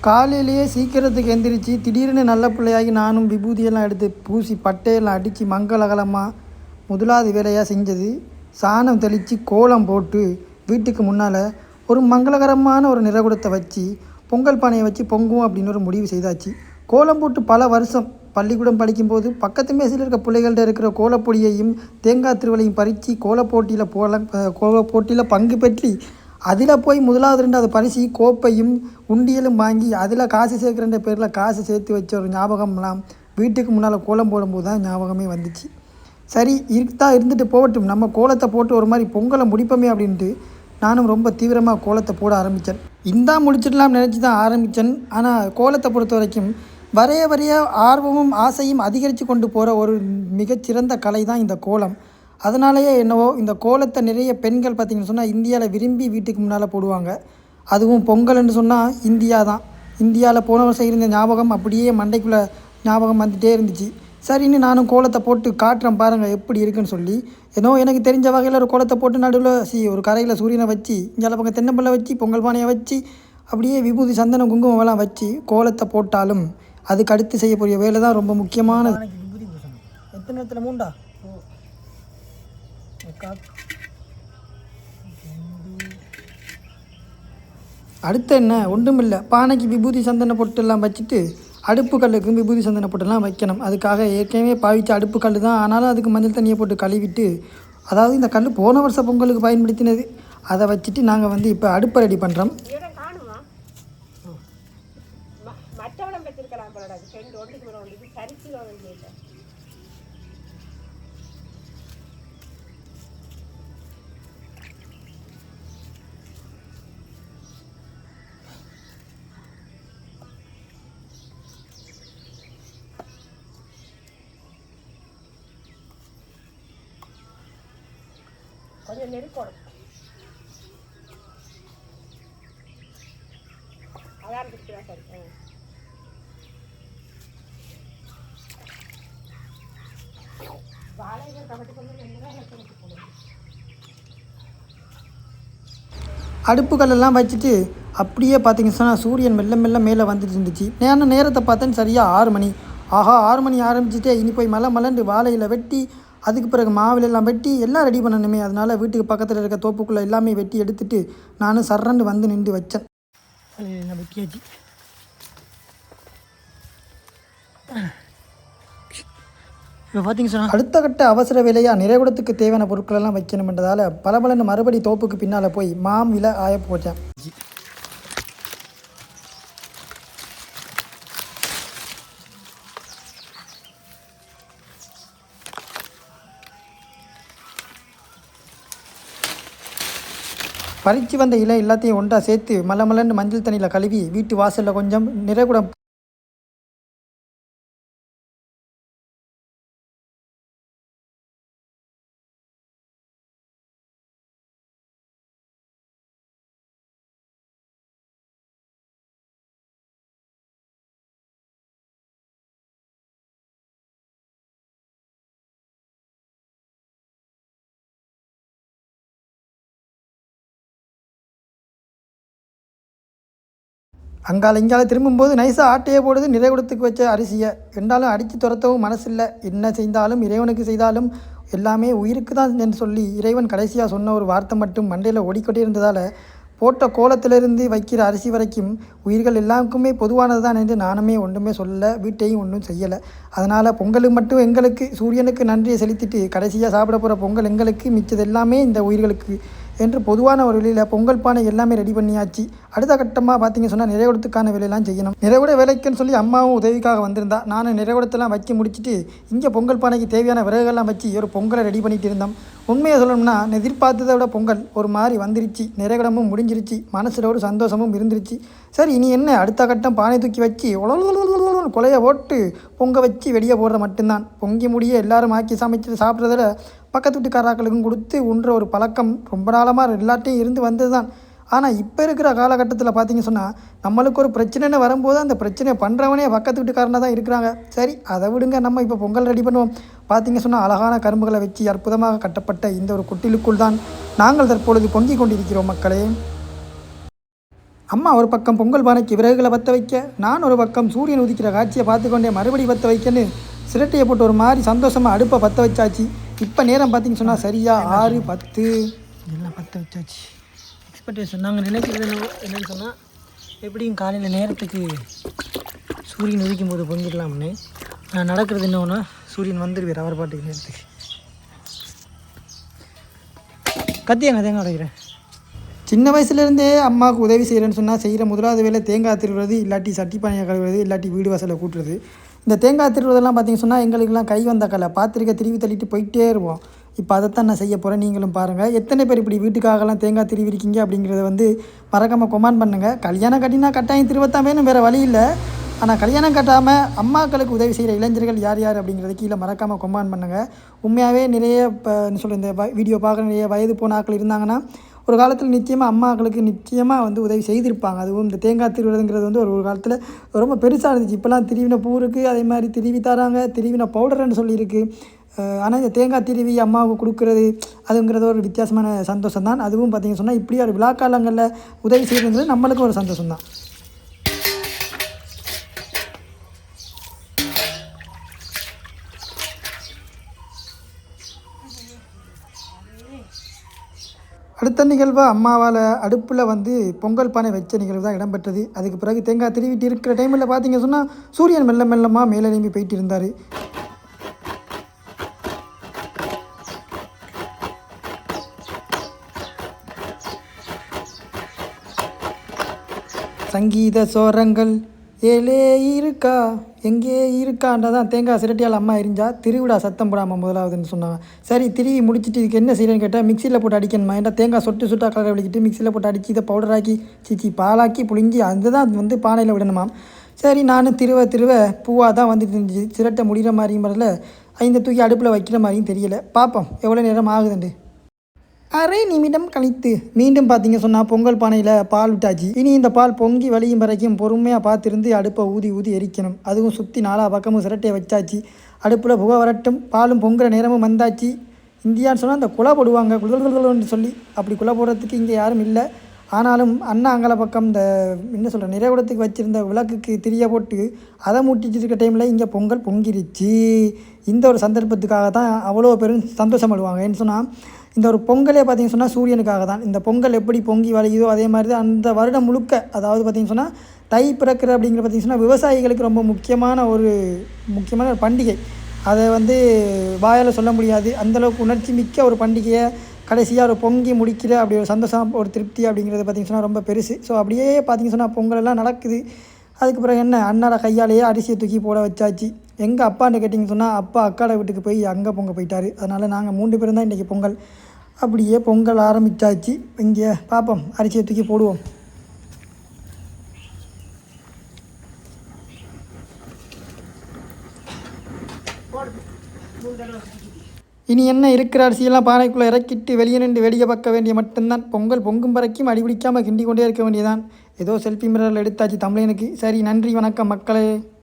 காலையிலேயே சீக்கிரத்துக்கு எந்திரிச்சு திடீர்னு நல்ல பிள்ளையாகி நானும் விபூதியெல்லாம் எடுத்து பூசி பட்டையெல்லாம் அடித்து மங்களகலமாக முதலாவது வேலையாக செஞ்சது சாணம் தெளித்து கோலம் போட்டு வீட்டுக்கு முன்னால் ஒரு மங்களகரமான ஒரு நிறகுடத்தை வச்சு பொங்கல் பானையை வச்சு பொங்குவோம் அப்படின்னு ஒரு முடிவு செய்தாச்சு. கோலம் போட்டு பல வருஷம் பள்ளிக்கூடம் படிக்கும்போது பக்கத்து மேசையில் இருக்க பிள்ளைகள்கிட்ட இருக்கிற கோலப்பொடியையும் தேங்காய் திருவலையும் பறித்து கோலப்போட்டியில் போல கோல போட்டியில் பங்கு பெற்றி அதில் போய் முதலாவது ரெண்டாவது பரிசு கோப்பையும் உண்டியலும் வாங்கி அதில் காசு சேர்க்குறன்ற பேரில் காசு சேர்த்து வச்ச ஒரு ஞாபகம்லாம் வீட்டுக்கு முன்னால் கோலம் போடும்போது தான் ஞாபகமே வந்துச்சு. சரி இருக்கா இருந்துட்டு போகட்டும். நம்ம கோலத்தை போட்டு ஒரு மாதிரி பொங்கலை முடிப்போமே அப்படின்ட்டு நானும் ரொம்ப தீவிரமாக கோலத்தை போட ஆரம்பித்தேன். இந்தா முடிச்சிடலாம் நினச்சி தான் ஆரம்பித்தேன். ஆனால் கோலத்தை பொறுத்த வரைக்கும் வரைய வரைய ஆர்வமும் ஆசையும் அதிகரித்து கொண்டு போகிற ஒரு மிகச்சிறந்த கலை தான் இந்த கோலம். அதனாலேயே என்னவோ இந்த கோலத்தை நிறைய பெண்கள் பார்த்திங்கன்னு சொன்னால் இந்தியாவில் விரும்பி வீட்டுக்கு முன்னால் போடுவாங்க. அதுவும் பொங்கல்னு சொன்னால் இந்தியா தான். இந்தியாவில் போன வருஷம் இருந்த ஞாபகம் அப்படியே மண்டைக்குள்ளே ஞாபகம் வந்துகிட்டே இருந்துச்சு. சரின்னு நானும் கோலத்தை போட்டு காட்டுறேன் பாருங்கள் எப்படி இருக்குன்னு சொல்லி. ஏதோ எனக்கு தெரிஞ்ச வகையில் ஒரு கோலத்தை போட்டு நடுவில் சி ஒரு கரையில் சூரியனை வச்சு இங்கே பக்கம் தென்னம்பிள்ளை வச்சு பொங்கல் பானையை வச்சு அப்படியே விபூதி சந்தனம் குங்குமம் எல்லாம் வச்சு கோலத்தை போட்டாலும் அதுக்கு அடுத்து செய்யக்கூடிய வேலை தான் ரொம்ப முக்கியமானது. எத்தனை இடத்துல மூண்டா? அடுத்து என்ன? ஒன்றுமில்லை. பானைக்கு விபூதி சந்தன பொட்டெல்லாம் வச்சுட்டு அடுப்பு கல்லுக்கும் விபூதி சந்தன பொட்டெல்லாம் வைக்கணும். அதுக்காக ஏற்கனவே பாவிச்ச அடுப்பு கல் தான். ஆனாலும் அதுக்கு மஞ்சள் தண்ணியை போட்டு கழுவிட்டு அதாவது இந்த கல் போன வருஷம் பொங்கலுக்கு பயன்படுத்தினது. அதை வச்சுட்டு நாங்கள் வந்து இப்போ அடுப்பை ரெடி பண்ணுறோம் கொஞ்சம் நெருக்கணும் அதான் இருக்கிறா சரி. அடுப்பு கல்லெல்லாம் வச்சுட்டு அப்படியே பார்த்தீங்க சொன்னால் சூரியன் மெல்ல மெல்ல மேலே வந்துட்டு இருந்துச்சு. நேரம் நேரத்தை பார்த்தேன்னு சரியாக ஆறு மணி. ஆஹா ஆறு மணி ஆரம்பிச்சுட்டே இனி போய் மலை மலண்டு வாழையில் வெட்டி அதுக்கு பிறகு மாவில் எல்லாம் வெட்டி எல்லாம் ரெடி பண்ணணுமே. அதனால் வீட்டுக்கு பக்கத்தில் இருக்க தோப்புக்குள்ளே எல்லாமே வெட்டி எடுத்துட்டு நானும் சர்றண்டு வந்து நின்று வச்சேன். வெட்டியாச்சு. இப்போ பார்த்தீங்க சொன்னால் அடுத்த கட்ட அவசர வேலையாக நிறைகுடத்துக்கு தேவையான பொருட்களெல்லாம் வைக்கணுன்றதால பலபலன்னு மறுபடி தோப்புக்கு பின்னால் போய் மாவில ஆய போட்டேன் பறித்து வந்த இலை எல்லாத்தையும் ஒன்றா சேர்த்து மல மலன்னு மஞ்சள் தண்ணியில் கழுவி வீட்டு வாசலில் கொஞ்சம் நிறைகுடம் அங்கால இங்கால திரும்பும்போது நைஸாக ஆட்டையை போடுது நிறைகுடத்துக்கு வச்ச அரிசியை. என்றாலும் அடித்து துரத்தவும் மனசில்லை. என்ன செய்தாலும் இறைவனுக்கு செய்தாலும் எல்லாமே உயிருக்கு தான் என்று சொல்லி இறைவன் கடைசியாக சொன்ன ஒரு வார்த்தை மட்டும் மண்டையில் ஓடிக்கொண்டே இருந்ததால் போட்ட கோலத்திலிருந்து வைக்கிற அரிசி வரைக்கும் உயிர்கள் எல்லாருக்குமே பொதுவானது தான் என்று நானுமே ஒன்றுமே சொல்லலை வீட்டையும் ஒன்றும் செய்யலை. அதனால் பொங்கலுக்கு மட்டும் எங்களுக்கு சூரியனுக்கு நன்றியை செலுத்திட்டு கடைசியாக சாப்பிட போகிற பொங்கல் எங்களுக்கு மிச்சது எல்லாமே இந்த உயிர்களுக்கு என்று பொதுவான ஒரு வழியில் பொங்கல் பானை எல்லாமே ரெடி பண்ணியாச்சு. அடுத்த கட்டமாக பார்த்தீங்க சொன்னால் நிறைகுடத்துக்கான வேலையெல்லாம் செய்யணும். நிறைகுட வேலைக்குன்னு சொல்லி அம்மாவும் உதவிக்காக வந்திருந்தா. நானும் நிறைகுடத்தெல்லாம் வச்சு முடிச்சுட்டு இங்கே பொங்கல் பானைக்கு தேவையான விறகுகள்லாம் வச்சு ஒரு பொங்கலை ரெடி பண்ணிட்டு இருந்தோம். உண்மையை சொல்லணும்னா நான் எதிர்பார்த்ததை விட பொங்கல் ஒரு மாதிரி வந்துருச்சு. நிறைகுடமும் முடிஞ்சிருச்சு. மனசில் ஒரு சந்தோஷமும் இருந்துருச்சு. சரி இனி என்ன? அடுத்த கட்டம் பானை தூக்கி வச்சு கொலையை போட்டு பொங்க வச்சு வெளியே போடுற மட்டும்தான். பொங்கி முடிய எல்லாரும் ஆக்கி சமைச்சு சாப்பிட்றதில் பக்கத்து வீட்டுக்காராக்களுக்கும் கொடுத்து உண்ற ஒரு பழக்கம் ரொம்ப நாளமாக எல்லாட்டையும் இருந்து வந்தது தான் ஆனால் இப்போ இருக்கிற காலகட்டத்தில் பார்த்தீங்க சொன்னால் நம்மளுக்கு ஒரு பிரச்சனைன்னு வரும்போது அந்த பிரச்சனையை பண்ணுறவனே பக்கத்து வீட்டுக்காரனாக தான் இருக்கிறாங்க. சரி அதை விடுங்க நம்ம இப்போ பொங்கல் ரெடி பண்ணுவோம். பார்த்தீங்க சொன்னால் அழகான கரும்புகளை வச்சு அற்புதமாக கட்டப்பட்ட இந்த ஒரு குட்டிலுக்குள் தான் நாங்கள் தற்பொழுது பொங்கிக் கொண்டிருக்கிறோம் மக்களே. அம்மா ஒரு பக்கம் பொங்கல் பானைக்கு விறகுகளை பற்ற வைக்க நான் ஒரு பக்கம் சூரியன் உதிக்கிற காட்சியை பார்த்துக்கொண்டே மறுபடி பற்ற வைக்கன்னு சிரட்டையை போட்டு ஒரு மாதிரி சந்தோஷமாக அடுப்பை பற்ற வச்சாச்சு. இப்போ நேரம் பார்த்தீங்கன்னு சொன்னால் சரியா ஆறு பத்து. எல்லாம் பற்ற வச்சாச்சு. எக்ஸ்பெக்டேஷன் நாங்கள் நினைக்கிறது என்னன்னு சொன்னால் எப்படியும் காலையில் நேரத்துக்கு சூரியன் உதிக்கும் போது பொங்கிடலாம்னு. நான் நடக்கிறது என்னன்னா சூரியன் வந்துடுவார் அவர் பாட்டுக்கு நேரத்துக்கு. கத்தியாங்க தேங்காய் உடைக்கிறேன். சின்ன வயசுலேருந்தே அம்மாவுக்கு உதவி செய்கிறேன்னு சொன்னால் செய்கிற முதலாவது வேலை தேங்காய் திருவுறது இல்லாட்டி சட்டி பானையை கழுவுறது இல்லாட்டி வீடு வாசலை கூட்டுறது. இந்த தேங்காய் திருவுறதெல்லாம் பார்த்திங்க சொன்னால் எங்களுக்கெல்லாம் கை வந்த கலை. பார்த்துருக்க திருவி தள்ளிட்டு போயிட்டே இருப்போம் இப்போ அதைத்தான் நான் செய்ய போகிறேன் நீங்களும் பாருங்கள் எத்தனை பேர் இப்படி வீட்டுக்காகலாம் தேங்காய் திருவி இருக்கீங்க அப்படிங்கிறத வந்து மறக்காமல் கொமான் பண்ணுங்கள் கல்யாணம் கட்டினா கட்டாயம் திருவத்தான் வேணும். வேறு வழி இல்லை. ஆனால் கல்யாணம் கட்டாமல் அம்மாக்களுக்கு உதவி செய்கிற இளைஞர்கள் யார் யார் அப்படிங்கிறத கீழே மறக்காமல் கொமான் பண்ணுங்கள் உண்மையாகவே நிறைய இப்போ என்ன சொல்கிற இந்த வ- வீடியோ பார்க்குற நிறைய வயது போன ஆக்கள் இருந்தாங்கன்னா ஒரு காலத்தில் நிச்சயமாக அம்மாக்களுக்கு நிச்சயமாக வந்து உதவி செய்திருப்பாங்க. அதுவும் இந்த தேங்காய் திருவிழதுங்கிறது வந்து ஒரு ஒரு காலத்தில் ரொம்ப பெருசாக இருந்துச்சு. இப்போலாம் திருவின பூ இருக்குது அதே மாதிரி திருவி தராங்க திருவின பவுடர்னு சொல்லியிருக்கு. ஆனால் இந்த தேங்காய் திருவி அம்மாவுக்கு கொடுக்குறது அதுங்கிறது ஒரு வித்தியாசமான சந்தோஷம் தான் அதுவும் பார்த்திங்க சொன்னால் இப்படி ஒரு விழா காலங்களில் உதவி செய்கிறதுங்கிறது நம்மளுக்கும் ஒரு சந்தோஷம் தான் அடுத்த நிகழ்வு அம்மாவால் அடுப்பில் வந்து பொங்கல் பானை வச்ச நிகழ்வு தான் இடம்பெற்றது. அதுக்கு பிறகு தேங்காய் திருவிட்டு இருக்கிற டைமில் பார்த்தீங்க சொன்னால் சூரியன் மெல்ல மெல்லமாக மேலே எழும்பி போயிட்டு இருந்தார். சங்கீத சோரங்கள் ஏலே இருக்கா? எங்கே இருக்கான்றதான் தேங்காய் சிரட்டியால் அம்மா எரிஞ்சா திருவிழா சத்தம் போடாமல் முதலாவதுன்னு சொன்னாங்க. சரி திருவி முடிச்சிட்டு இதுக்கு என்ன செய்யறேன்னு கேட்டால் மிக்சியில் போட்டு அடிக்கணுமா? ஏன்னா தேங்காய் சொட்டு சுட்டா கலரை வலிக்கிட்டு மிக்சியில் போட்டு அடித்து இதை பவுடராக்கி சீச்சி பாலாக்கி புழிஞ்சி அதுதான் வந்து பானையில் விடணுமா? சரி நானும் திருவ திருவ பூவாக தான் வந்துட்டு இருந்துச்சு. சிரட்டை முடிகிற மாதிரியும் வரல. இந்த தூக்கி அடுப்பில் வைக்கிற மாதிரியும் தெரியல. பார்ப்போம் எவ்வளோ நேரம் ஆகுதுண்டு? அரை நிமிடம் கழித்து மீண்டும் பார்த்தீங்க சொன்னால் பொங்கல் பானையில் பால் விட்டாச்சு. இனி இந்த பால் பொங்கி வலியும் வரைக்கும் பொறுமையாக பார்த்துருந்து அடுப்பை ஊதி ஊதி எரிக்கணும். அதுவும் சுற்றி நாலா பக்கமும் சிரட்டையை வச்சாச்சு. அடுப்பில் புகை வரட்டும் பாலும் பொங்குற நேரமும் வந்தாச்சு. இந்தியான்னு சொன்னால் அந்த குலை போடுவாங்க குளகுலன்னு சொல்லி. அப்படி குலை போடுறதுக்கு இங்கே யாரும் இல்லை. ஆனாலும் அண்ணா அங்கல பக்கம் இந்த என்ன சொல்கிற நிறைவுடத்துக்கு வச்சுருந்த விளக்குக்கு திரிய போட்டு அதை மூட்டிட்டு இருக்க டைமில் இங்கே பொங்கல் பொங்கிருச்சு. இந்த ஒரு சந்தர்ப்பத்துக்காக தான் அவ்வளோ பெரும் சந்தோஷப்படுவாங்க. ஏன்னு சொன்னால் இந்த ஒரு பொங்கலே பார்த்தீங்கன்னு சொன்னால் சூரியனுக்காக தான். இந்த பொங்கல் எப்படி பொங்கி வளையுதோ அதே மாதிரி தான் அந்த வருடம் முழுக்க அதாவது பார்த்தீங்கன்னு சொன்னால் தை பிறக்கிற அப்படிங்கிற பார்த்தீங்கன்னு சொன்னால் விவசாயிகளுக்கு ரொம்ப முக்கியமான ஒரு முக்கியமான ஒரு பண்டிகை. அதை வந்து வாயால் சொல்ல முடியாது. அந்தளவுக்கு உணர்ச்சி மிக்க ஒரு பண்டிகையை கடைசியாக ஒரு பொங்கி முடிக்கிற அப்படி ஒரு சந்தோஷம் ஒரு திருப்தி அப்படிங்கிறது பார்த்தீங்கன்னு சொன்னால் ரொம்ப பெருசு. ஸோ அப்படியே பார்த்தீங்கன்னு சொன்னால் பொங்கல் எல்லாம் அதுக்கு அதுக்கப்புறம் என்ன? அண்ணாட கையாலேயே அரிசியை தூக்கி போட வச்சாச்சு. எங்கள் அப்பான்னு கேட்டிங்கன்னு சொன்னால் அப்பா அக்காட வீட்டுக்கு போய் அங்கே பொங்க போயிட்டாரு. அதனால் நாங்கள் மூன்று பேரும் தான் இன்றைக்கி பொங்கல். அப்படியே பொங்கல் ஆரம்பித்தாச்சு இங்கே பார்ப்போம் அரிசியை தூக்கி போடுவோம். இனி என்ன இருக்கிற அரிசியெல்லாம் பானைக்குள்ளே இறக்கிட்டு வெளியே நின்று வெளியே பார்க்க வேண்டிய மட்டும்தான். பொங்கல் பொங்கும் வரைக்கும் அடி பிடிக்காமல் கிண்டி கொண்டே இருக்க வேண்டியதான் ஏதோ செல்ஃபி மிரரில் எடுத்தாச்சு தமிழனுக்கு. சரி நன்றி வணக்கம் மக்களே.